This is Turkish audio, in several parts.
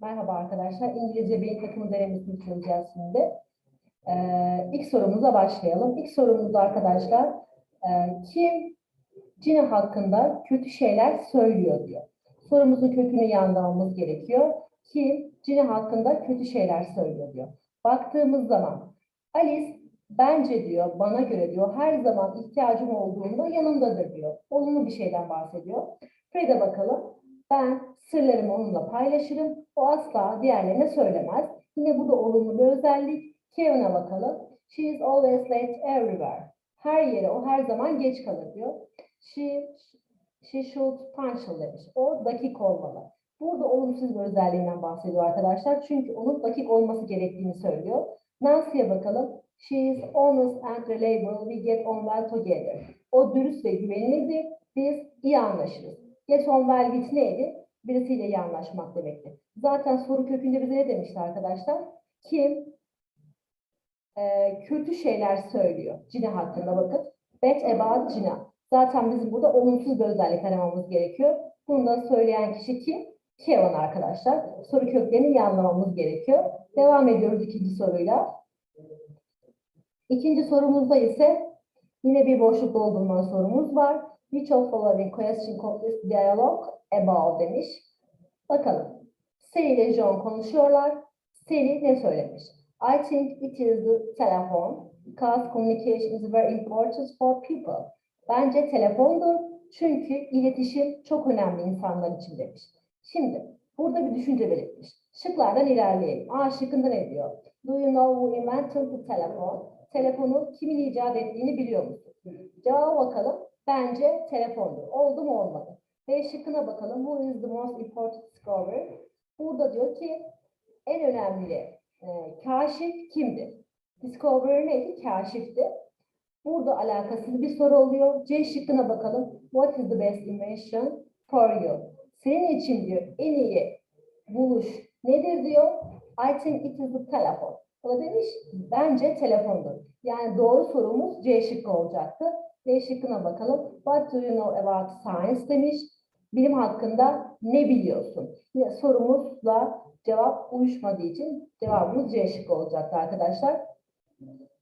Merhaba arkadaşlar. İngilizce beyin takımı denemesini çözeceğiz şimdi. Ee, ilk sorumuza başlayalım. İlk sorumuzda arkadaşlar e, kim Cine hakkında kötü şeyler söylüyor diyor. Sorumuzun kökünü iyi anlamamız gerekiyor. Kim Cine hakkında kötü şeyler söylüyor diyor. Baktığımız zaman Alice bence diyor, bana göre diyor, her zaman ihtiyacım olduğunda yanımdadır diyor. Olumlu bir şeyden bahsediyor. Fred'e bakalım. Ben sırlarımı onunla paylaşırım. O asla diğerlerine söylemez. Yine bu da olumlu bir özellik. Kevin'e bakalım. She is always late everywhere. Her yere o her zaman geç kalır diyor. She, she should punctual demiş. O dakik olmalı. Burada olumsuz bir özelliğinden bahsediyor arkadaşlar. Çünkü onun dakik olması gerektiğini söylüyor. Nancy'ye bakalım. She is honest and reliable. We get on well together. O dürüst ve güvenilirdir. Biz iyi anlaşırız. Get on well with neydi? Birisiyle iyi anlaşmak demekti. Zaten soru kökünde bize ne demişti arkadaşlar? Kim e, kötü şeyler söylüyor Cine hakkında bakın. Bad about Cina. Zaten bizim burada olumsuz bir özellik aramamız gerekiyor. Bunu da söyleyen kişi kim? Kevin arkadaşlar. Soru köklerini iyi anlamamız gerekiyor. Devam ediyoruz ikinci soruyla. İkinci sorumuzda ise yine bir boşluk doldurma sorumuz var. Of following question completes dialogue about demiş. Bakalım. Sally ile John konuşuyorlar. Sally ne söylemiş? I think it is the telephone because communication is very important for people. Bence telefondur çünkü iletişim çok önemli insanlar için demiş. Şimdi burada bir düşünce belirtmiş. Şıklardan ilerleyelim. A şıkkında ne diyor? Do you know who invented the telephone? Telefonu kimin icat ettiğini biliyor musun? Cevaba bakalım. Bence telefondur. Oldu mu olmadı? B şıkkına bakalım. Who is the most important discoverer? Burada diyor ki en önemli e, kaşif kimdir? Discoverer neydi? Kaşifti. Burada alakasız bir soru oluyor. C şıkkına bakalım. What is the best invention for you? Senin için diyor en iyi buluş nedir diyor. I think it is the telephone. O demiş bence telefondur. Yani doğru sorumuz C şıkkı olacaktı. D şıkkına bakalım. What do you know about science demiş. Bilim hakkında ne biliyorsun? Yine sorumuzla cevap uyuşmadığı için cevabımız C şıkkı olacaktı arkadaşlar.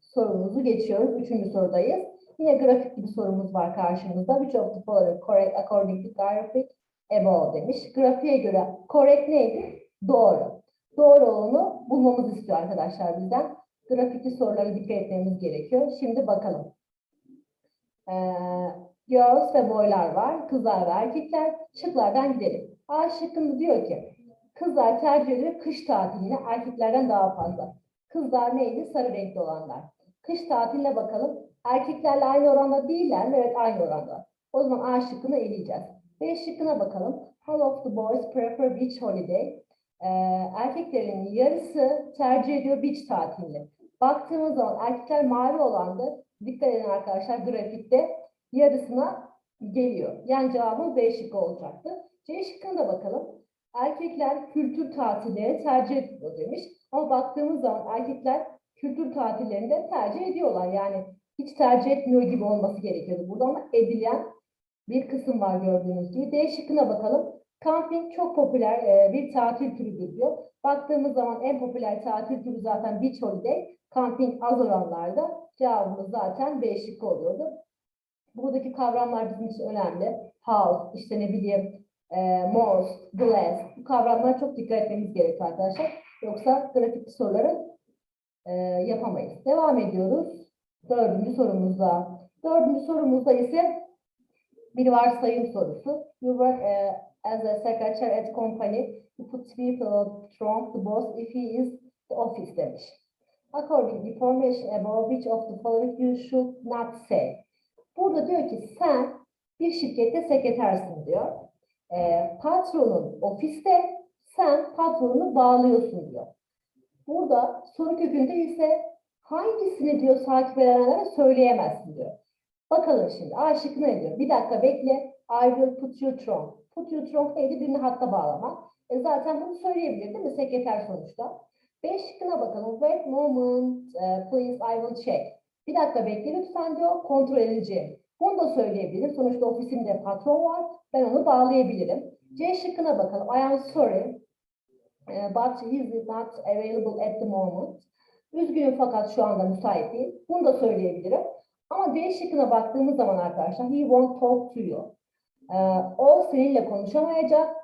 Sorumuzu geçiyoruz. Üçüncü sorudayız. Yine grafik bir sorumuz var karşımızda. Which of the correct according to graphic above demiş. Grafiğe göre correct neydi? Doğru. Doğru olanı bulmamızı istiyor arkadaşlar bizden. Grafikli sorulara dikkat etmemiz gerekiyor. Şimdi bakalım. Ee, girls ve boylar var. Kızlar ve erkekler. Şıklardan gidelim. A şıkkında diyor ki kızlar tercih ediyor kış tatiline erkeklerden daha fazla. Kızlar neydi? Sarı renkli olanlar. Kış tatiline bakalım. Erkeklerle aynı oranda değiller mi? Evet aynı oranda. O zaman A şıkkını eleyeceğiz. B şıkkına bakalım. All of the boys prefer beach holiday. Ee, erkeklerin yarısı tercih ediyor beach tatilini. Baktığımız zaman erkekler mavi olandı. Dikkat edin arkadaşlar grafikte yarısına geliyor. Yani cevabımız B şıkkı olacaktı. C şıkkına bakalım. Erkekler kültür tatilleri tercih ediyor demiş. Ama baktığımız zaman erkekler kültür tatillerinde tercih ediyorlar. Yani hiç tercih etmiyor gibi olması gerekiyordu burada ama edilen bir kısım var gördüğünüz gibi. D şıkkına bakalım. Camping çok popüler e, bir tatil türüdür diyor. Baktığımız zaman en popüler tatil türü zaten beach holiday. Camping az oranlarda. Cevabımız zaten B oluyordu. Buradaki kavramlar bizim için önemli. House, işte ne bileyim, e, most, glass. Bu kavramlara çok dikkat etmemiz gerekiyor arkadaşlar. Yoksa grafikli soruları e, yapamayız. Devam ediyoruz. Dördüncü sorumuzda. Dördüncü sorumuzda ise bir varsayım sorusu. You work uh, as a secretary at company. You put people from the boss if he is the office demiş. According to information above which of the following you should not say. Burada diyor ki sen bir şirkette sekretersin diyor. E, patronun ofiste sen patronunu bağlıyorsun diyor. Burada soru kökünde ise hangisini diyor takip edenlere söyleyemezsin diyor. Bakalım şimdi A şıkkı ne diyor? Bir dakika bekle. I will put you trunk. Put you trunk neydi? Birini hatta bağlamak. E zaten bunu söyleyebilir değil mi? Sekreter sonuçta. B şıkkına bakalım. Wait moment uh, please I will check. Bir dakika bekle lütfen diyor. Kontrol edeceğim. Bunu da söyleyebilir. Sonuçta ofisimde patron var. Ben onu bağlayabilirim. C şıkkına bakalım. I am sorry. e, but he is not available at the moment. Üzgünüm fakat şu anda müsait değil. Bunu da söyleyebilirim. Ama D şıkkına baktığımız zaman arkadaşlar he won't talk to you. Ee, o seninle konuşamayacak.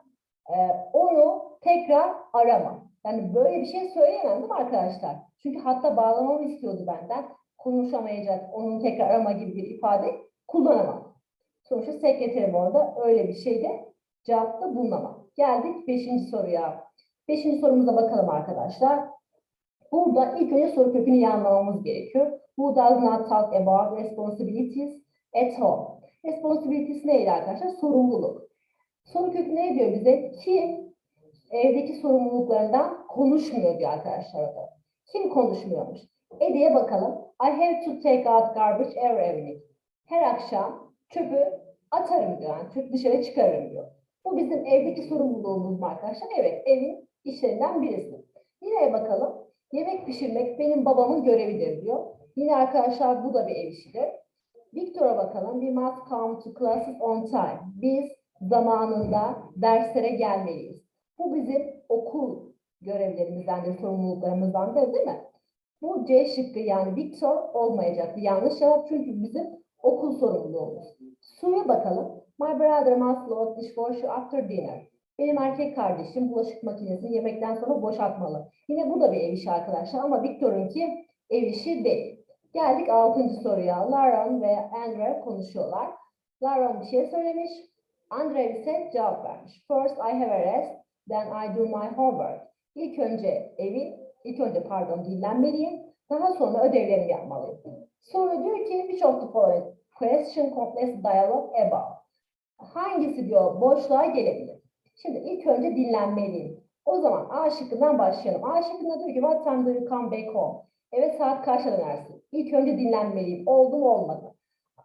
Ee, onu tekrar arama. Yani böyle bir şey söyleyemem değil mi arkadaşlar? Çünkü hatta bağlamamı istiyordu benden. Konuşamayacak, onun tekrar arama gibi bir ifade kullanamam. Sonuçta sekreterim orada öyle bir şeyde cevapta bulunamam. Geldik beşinci soruya. Beşinci sorumuza bakalım arkadaşlar. Burada ilk önce soru kökünü iyi anlamamız gerekiyor. Who does not talk about responsibilities at home? Responsibilities neydi arkadaşlar? Sorumluluk. Soru kökü ne diyor bize? Kim evdeki sorumluluklarından konuşmuyor diyor arkadaşlar. Kim konuşmuyormuş? Ede'ye bakalım. I have to take out garbage every evening. Her akşam çöpü atarım diyor. Yani çöp dışarı çıkarırım diyor. Bu bizim evdeki sorumluluğumuz mu arkadaşlar? Evet, evin işlerinden birisi. Yine bakalım. Yemek pişirmek benim babamın görevidir diyor. Yine arkadaşlar bu da bir ev işidir. Victor'a bakalım. We must come to classes on time. Biz zamanında derslere gelmeliyiz. Bu bizim okul görevlerimizden de sorumluluklarımızdan da değil mi? Bu C şıkkı yani Victor olmayacaktı. Yanlış cevap çünkü bizim okul sorumluluğumuz. Su'ya bakalım. My brother must load dishwasher after dinner. Benim erkek kardeşim bulaşık makinesini yemekten sonra boşaltmalı. Yine bu da bir ev işi arkadaşlar ama Victor'unki ev işi değil. Geldik altıncı soruya. Lauren ve Andre konuşuyorlar. Lauren bir şey söylemiş. Andre ise cevap vermiş. First I have a rest, then I do my homework. İlk önce evi, ilk önce pardon dinlenmeliyim. Daha sonra ödevlerimi yapmalıyım. Sonra diyor ki which of the following question complex dialogue about? Hangisi diyor boşluğa gelebilir? Şimdi ilk önce dinlenmeliyim. O zaman A şıkkından başlayalım. A şıkkında diyor ki what time do you come back home? Evet saat kaçta dönersin? İlk önce dinlenmeliyim. Oldu mu olmadı?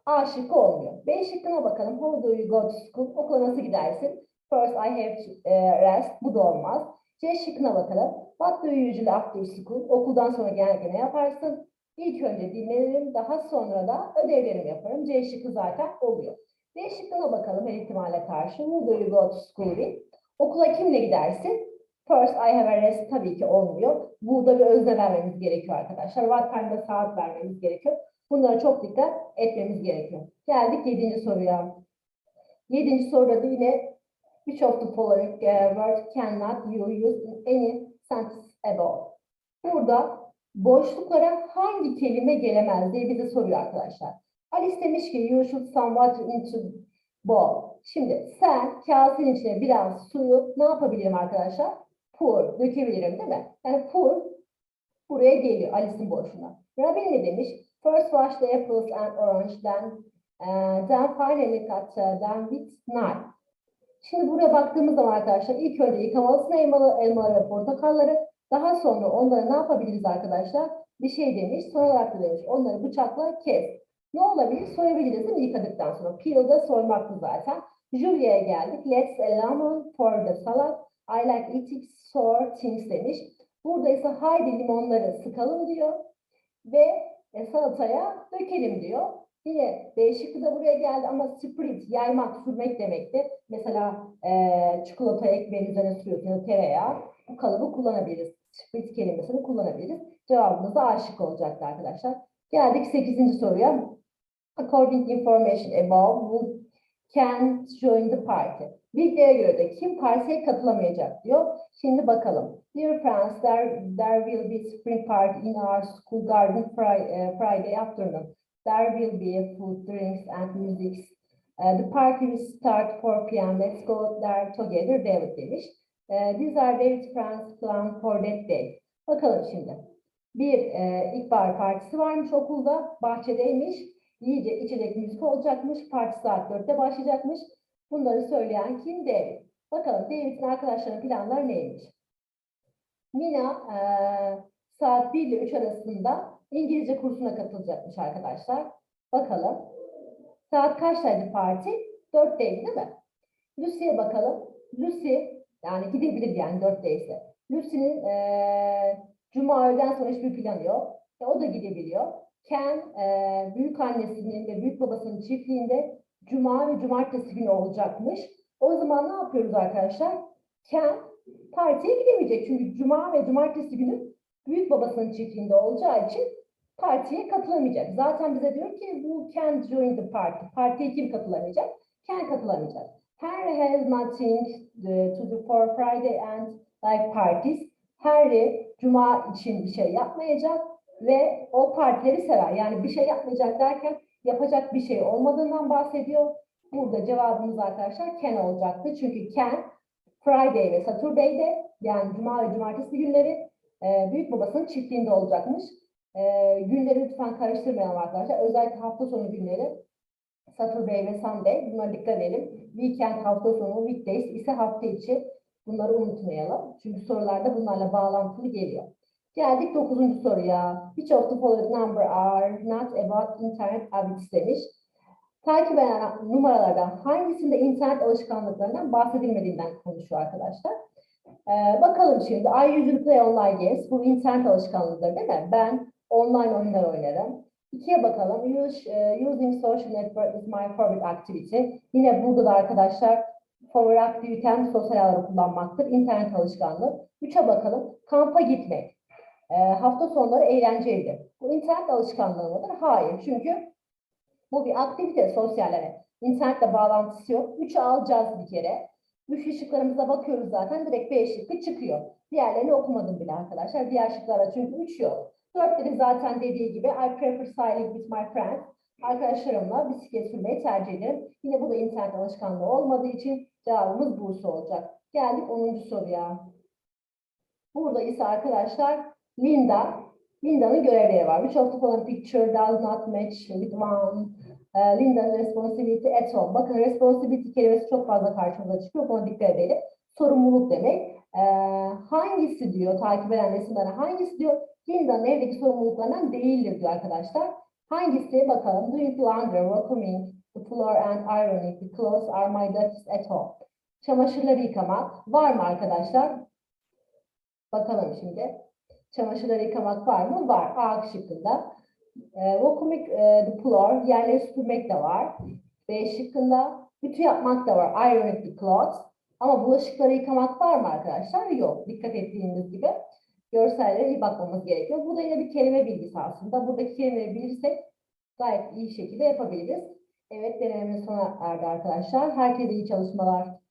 A şıkkı olmuyor. B şıkkına bakalım. How do you go to school? Okula nasıl gidersin? First I have to eh, rest. Bu da olmaz. C şıkkına bakalım. What do you usually after school? Okuldan sonra genellikle ne yaparsın? İlk önce dinlenirim. Daha sonra da ödevlerimi yaparım. C şıkkı zaten oluyor. D şıkkına bakalım her ihtimale karşı. Who do you go to school with? Okula kimle gidersin? First I have a rest tabii ki olmuyor. Burada bir özne vermemiz gerekiyor arkadaşlar. What time'da saat vermemiz gerekiyor. Bunlara çok dikkat etmemiz gerekiyor. Geldik yedinci soruya. Yedinci soruda da yine which of the following uh, words cannot you use in any sentence above? Burada boşluklara hangi kelime gelemez diye bize soruyor arkadaşlar. Alice demiş ki you should some water into bowl. Şimdi sen kasenin içine biraz suyu ne yapabilirim arkadaşlar? Pour, dökebilirim değil mi? Yani pour buraya geliyor Alice'in boşluğuna. Robin ne demiş? First wash the apples and orange, then, uh, then finally cut uh, them with knife. Şimdi buraya baktığımız zaman arkadaşlar ilk önce yıkamalısın elmalı, elmaları ve portakalları. Daha sonra onları ne yapabiliriz arkadaşlar? Bir şey demiş, son olarak da demiş. Onları bıçakla kes. Ne olabilir? Soyabiliriz değil mi yıkadıktan sonra? Peel de soymaktı zaten. Julia'ya geldik. Let's a lemon for the salad. I like eating sour things demiş. Burada ise haydi limonları sıkalım diyor. Ve e, salataya dökelim diyor. Yine B şıkkı da buraya geldi ama spread, yaymak, sürmek demekti. Mesela e, çikolata ekmeğin üzerine sürüyorsun ya da tereyağı. Bu kalıbı kullanabiliriz. Spread kelimesini kullanabiliriz. Cevabımız da A şıkkı olacaktı arkadaşlar. Geldik 8. soruya. According information above, who can join the party? Bilgiye göre de kim partiye katılamayacak diyor. Şimdi bakalım. Dear friends, there, there will be spring party in our school garden Friday, Friday afternoon. There will be food, drinks and music. Uh, the party will start 4 p.m. Let's go there together, David demiş. Uh, these are David's friends plan for that day. Bakalım şimdi. Bir e, ilkbahar partisi varmış okulda, bahçedeymiş. Yiyecek, içecek, müzik olacakmış. Parti saat 4'te başlayacakmış. Bunları söyleyen kim? David. Bakalım David'in arkadaşlarının planları neymiş? Mina e, saat 1 ile 3 arasında İngilizce kursuna katılacakmış arkadaşlar. Bakalım. Saat kaçtaydı parti? 4'teydi değil mi? Lucy'ye bakalım. Lucy yani gidebilir yani 4'teyse. Lucy'nin e, cuma öğleden sonra hiçbir planı yok. E, o da gidebiliyor. Ken e, büyük annesinin ve büyük babasının çiftliğinde cuma ve cumartesi günü olacakmış. O zaman ne yapıyoruz arkadaşlar? Ken partiye gidemeyecek. Çünkü cuma ve cumartesi günü büyük babasının çiftliğinde olacağı için partiye katılamayacak. Zaten bize diyor ki bu can join the party. Partiye kim katılamayacak? Ken katılamayacak. Henry has nothing uh, to do for Friday and like parties. Harry cuma için bir şey yapmayacak ve o partileri sever. Yani bir şey yapmayacak derken yapacak bir şey olmadığından bahsediyor. Burada cevabımız arkadaşlar Ken olacaktı. Çünkü Ken Friday ve Saturday'de yani cuma ve cumartesi günleri e, büyük babasının çiftliğinde olacakmış. E, günleri lütfen karıştırmayalım arkadaşlar. Özellikle hafta sonu günleri Saturday ve Sunday bunlara dikkat edelim. Weekend hafta sonu, weekdays ise hafta içi. Bunları unutmayalım. Çünkü sorularda bunlarla bağlantılı geliyor. Geldik dokuzuncu soruya. Which of the following number are not about internet habits demiş. Takip eden numaralardan hangisinde internet alışkanlıklarından bahsedilmediğinden konuşuyor arkadaşlar. Ee, bakalım şimdi. I usually play online games. Bu internet alışkanlıkları değil mi? Ben online oyunlar oynarım. İkiye bakalım. E, using social network is my favorite activity. Yine burada da arkadaşlar favori aktivitem sosyal ağları kullanmaktır. İnternet alışkanlığı. Üçe bakalım. Kampa gitmek. E, hafta sonları eğlencelidir. Bu internet alışkanlığı mıdır? Hayır. Çünkü bu bir aktivite sosyallere. İnternetle bağlantısı yok. Üçü alacağız bir kere. Üç şıklarımıza bakıyoruz zaten. Direkt B şıkkı çıkıyor. Diğerlerini okumadım bile arkadaşlar. Diğer şıklara çünkü üç yok. Dörtleri zaten dediği gibi I prefer cycling with my friends. Arkadaşlarımla bisiklet sürmeyi tercih ederim. Yine bu da internet alışkanlığı olmadığı için cevabımız Bursa olacak. Geldik 10. soruya. Burada ise arkadaşlar Linda, Linda'nın görevleri var. Which of the following picture does not match with one? Uh, Linda's responsibility at home. Bakın responsibility kelimesi çok fazla karşımıza çıkıyor. Buna dikkat edelim. Sorumluluk demek. Ee, hangisi diyor, takip eden resimlere hangisi diyor, Linda'nın evdeki sorumluluklarından değildir diyor arkadaşlar. Hangisi bakalım. Doing the laundry, vacuuming, the floor and ironing, the clothes are my duties at home. Çamaşırları yıkamak var mı arkadaşlar? Bakalım şimdi. Çamaşırları yıkamak var mı? Var. A şıkkında. E, vacuuming e, the floor, yerleri süpürmek de var. B şıkkında. Ütü yapmak da var. Ironing the clothes. Ama bulaşıkları yıkamak var mı arkadaşlar? Yok. Dikkat ettiğiniz gibi görsellere iyi bakmamız gerekiyor. Bu da yine bir kelime bilgisi aslında. Buradaki kelimeleri bilirsek gayet iyi şekilde yapabiliriz. Evet denememiz sona erdi arkadaşlar. Herkese iyi çalışmalar.